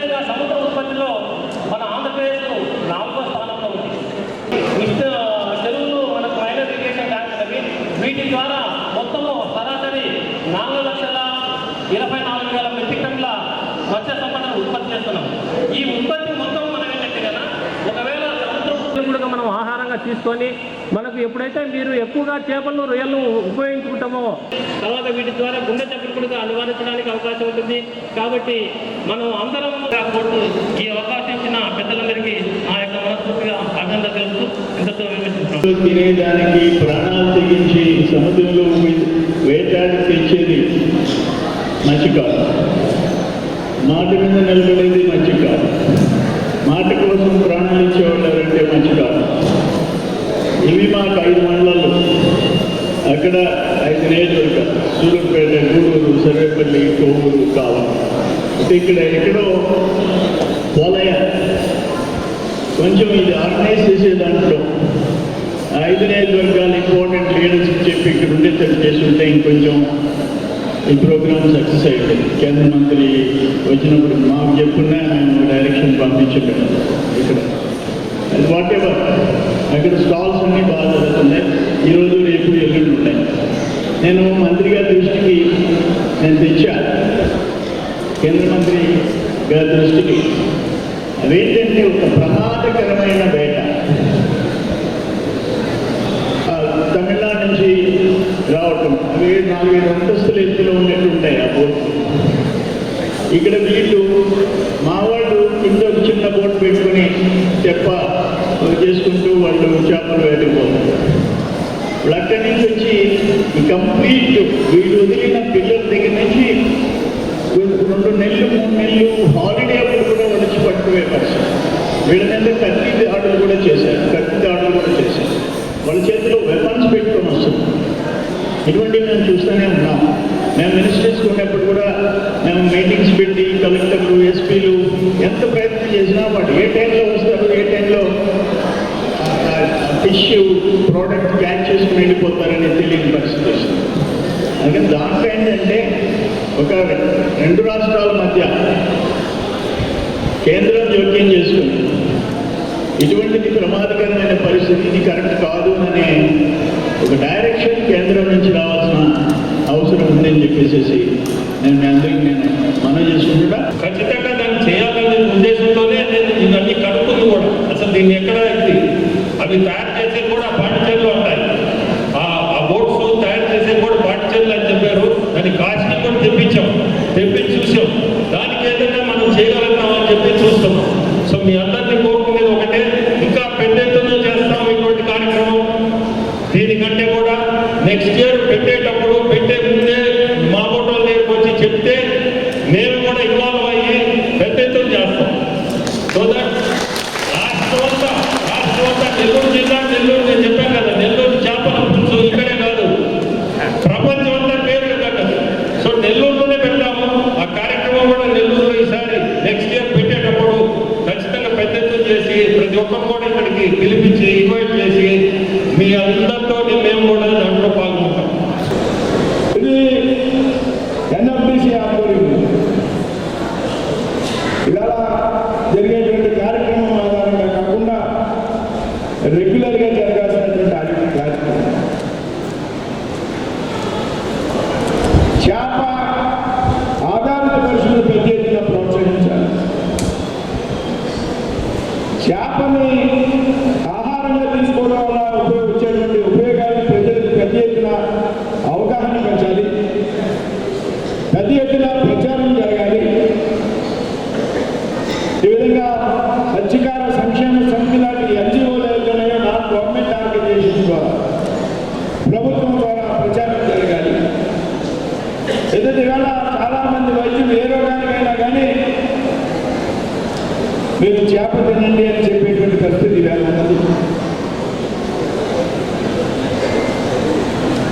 అదేవిధంగా సముద్ర ఉత్పత్తిలో మన ఆంధ్రప్రదేశ్ నాలుగో స్థానంలో ఉంది. ఇష్ట చెరువులు మనకు మైనర్ ఇరిగేషన్ ట్యాంక్ అవి వీటి ద్వారా మొత్తంలో సరాసరి నాలుగు లక్షల ఇరవై నాలుగు వేల మెట్రిక్ టన్నుల మత్స్య సంపదను ఉత్పత్తి చేస్తున్నాం. ఈ ఉత్పత్తి మొత్తం మనం ఏంటంటే కదా ఒకవేళ సముద్రం కూడా మనం ఆహారంగా తీసుకొని మనకు ఎప్పుడైతే మీరు ఎక్కువగా చేపలను రొయ్యలను ఉపయోగించుకుంటామో తర్వాత వీటి ద్వారా గుండె జబ్బులు కూడా నివారించడానికి అవకాశం ఉంటుంది. కాబట్టి మనం అందరం కోర్టు ఈ అవకాశం ఇచ్చిన పెద్దలందరికీ ఆ యొక్క మనస్ఫూర్తిగా అభినందన తెలుపుతూ ఇంతతో తినేదానికి ప్రాణాలు తెగించి సముద్రంలో వేటాడి తెచ్చేది మత్స్యకారు మాట మీద నిలబడేది మత్స్యకారు మాట కోసం అక్కడ ఐదు నియోజకవర్గాలు సూర్యాపేట గూడూరు సర్వేపల్లి కోవూరు కావాలి అంటే ఇక్కడ ఎక్కడో పోలయ కొంచెం ఇది ఆర్గనైజ్ చేసే దాంట్లో ఐదు నియోజకవర్గాలు ఇంపార్టెంట్ లీడర్షిప్ చెప్పి ఇక్కడ ఉండేటట్టు చేసి ఉంటే ఇంకొంచెం ఈ ప్రోగ్రామ్ సక్సెస్ అయ్యింది కేంద్ర మంత్రి వచ్చినప్పుడు మాకు చెప్పున్నా మేము డైరెక్షన్ పంపించలేదు ఇక్కడ. వాట్ ఎవర్ అక్కడ స్టాల్స్ అన్నీ బాగా జరుగుతున్నాయి ఈరోజు రేపు ఎల్లుండి ఉన్నాయి నేను మంత్రి గారి దృష్టికి నేను తెచ్చా కేంద్ర మంత్రి గారి దృష్టికి. అవేంటంటే ఒక ప్రమాదకరమైన వేట. తమిళనాడు నుంచి రావటం. అవి నాలుగైదు అంతస్తులు ఎత్తులో ఉన్నట్టు ఉంటాయి ఆ బోట్. ఇక్కడ వీళ్ళు మా వాళ్ళు కింద చిన్న బోట్ పెట్టుకుని చెప్ప చేసుకుంటూ వాళ్ళు చేపలు వెళ్ళిపోతారు అక్కడి నుంచి వచ్చి కంప్లీట్ వీళ్ళు వదిలిన పిల్లల దగ్గర నుంచి రెండు నెలలు మూడు నెలలు హాలిడే అప్పుడు కూడా వచ్చి పట్టుకునే పరిస్థితి వీళ్ళ మీద కత్తి దాడులు కూడా చేశారు కత్తి దాడులు కూడా చేశారు వాళ్ళ చేతిలో వెపన్స్ పెట్టుకొని వస్తుంది ఇటువంటివి మేము చూస్తూనే ఉన్నాం మేము మినిస్టర్స్ ఉన్నప్పుడు కూడా మేము మీటింగ్స్ పెట్టి కలెక్టర్లు ఎస్పీలు ఎంత ప్రయత్నం చేసినా వాడు ఏ టైంలో వస్తారు ఏ టైంలో ఫిష్ ప్రోడక్ట్ క్యాచ్ చేసుకుని వెళ్ళిపోతారని తెలియని పరిస్థితి వస్తుంది. అందుకని దాంట్లో ఏంటంటే ఒక రెండు రాష్ట్రాల మధ్య కేంద్రం జోక్యం చేసుకుని ఇటువంటిది ప్రమాదకరమైన పరిస్థితి ఇది కరెక్ట్ కాదు అనే ఒక డైరెక్షన్ నుంచి రావాల్సిన అవసరం ఉందని చెప్పేసి నేను మీ అందరికీ నేను మనం చేసుకుంటా ఖచ్చితంగా దాన్ని చేయాలనే ఉద్దేశంతోనే నేను ఇవన్నీ కడుపుతుంది కూడా అసలు దీన్ని ఎక్కడ ఇది? అవి తయారు చేసే కూడా పాండిచేరులు ఉంటాయి. ఆ ఆ బోట్స్ తయారు చేసే కూడా పాండిచేరులు అని చెప్పారు. దాన్ని కాశీ కూడా తెప్పించాం. తెప్పించి చూసాం దానికి ఏదైనా మనం చేయగలుగుతాం అని చెప్పి చూస్తున్నాం సో మీ అందరినీ కోరుకునేది ఒకటే ఇంకా పెద్ద ఎత్తున చేస్తాం ఇటువంటి కార్యక్రమం దీనికంటే కూడా నెక్స్ట్ ఇయర్ పెట్టేటప్పుడు పెట్టే ముందే మా ఫోటోల దగ్గరకు వచ్చి చెప్తే మేము కూడా ఇన్వాల్వ్ అయ్యి పెద్ద ఎత్తున చేస్తాం. సో దట్ రాష్ట్రం అంతా నెల్లూరు జిల్లా నెల్లూరు నేను చెప్పాను కదా నెల్లూరు చేపల పులుసు ఇక్కడే కాదు. ప్రపంచం అంతా పేరు కదా. సో నెల్లూరులోనే పెట్టాము ఆ కార్యక్రమం కూడా నెల్లూరులో ఈసారి నెక్స్ట్ ఇయర్ పెట్టేటప్పుడు ఖచ్చితంగా పెద్ద ఎత్తున చేసి ప్రతి ఒక్కరు కూడా ఇక్కడికి పిలిపించి ఇన్వైట్ చేసి మీ అందరితో మేము కూడా మీరు చేప తినండి అని చెప్పేటువంటి పరిస్థితి ఇవాళ ఉన్నది.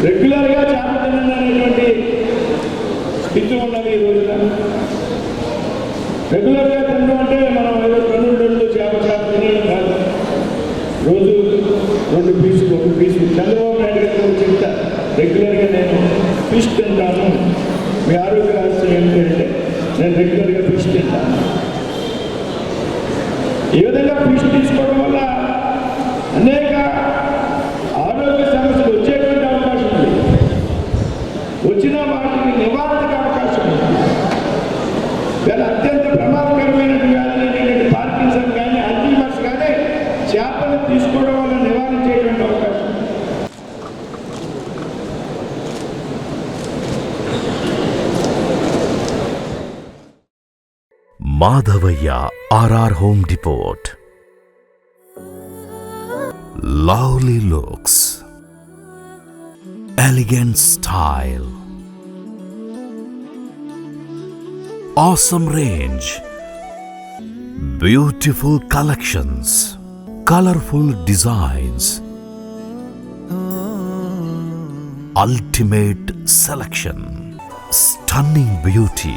రెగ్యులర్గా చేప తినండి అనేటువంటి స్థితి ఉన్నది ఈ రోజున. రెగ్యులర్గా తినడం అంటే మనం ఏదో రెండు రెండు చేప చేప తినడం కాదు. రోజు రెండు పీసులు ఒక పీసు. చంద్రబాబు నాయుడు గారు చెప్తా రెగ్యులర్గా నేను ఫిష్ తింటాను. మీ ఆరోగ్య రహస్యం ఏంటంటే నేను రెగ్యులర్గా ఫిష్ తింటాను. ఈ విధంగా ఫిష్ తీసుకోవడం వల్ల అనేక ఆరోగ్య సమస్యలు వచ్చేటువంటి అవకాశం ఉంది. వచ్చిన వాటికి నివారణకు అవకాశం ఉంది. వీళ్ళ అత్యంత ప్రమాదకరమైన వ్యాధులైనటువంటి పార్కిన్సన్ కానీ అల్జీమర్స్ కానీ చేపలు తీసుకోవడం Madhavayya R R home depot lovely looks elegant style awesome range beautiful collections colourful designs ultimate selection, stunning beauty.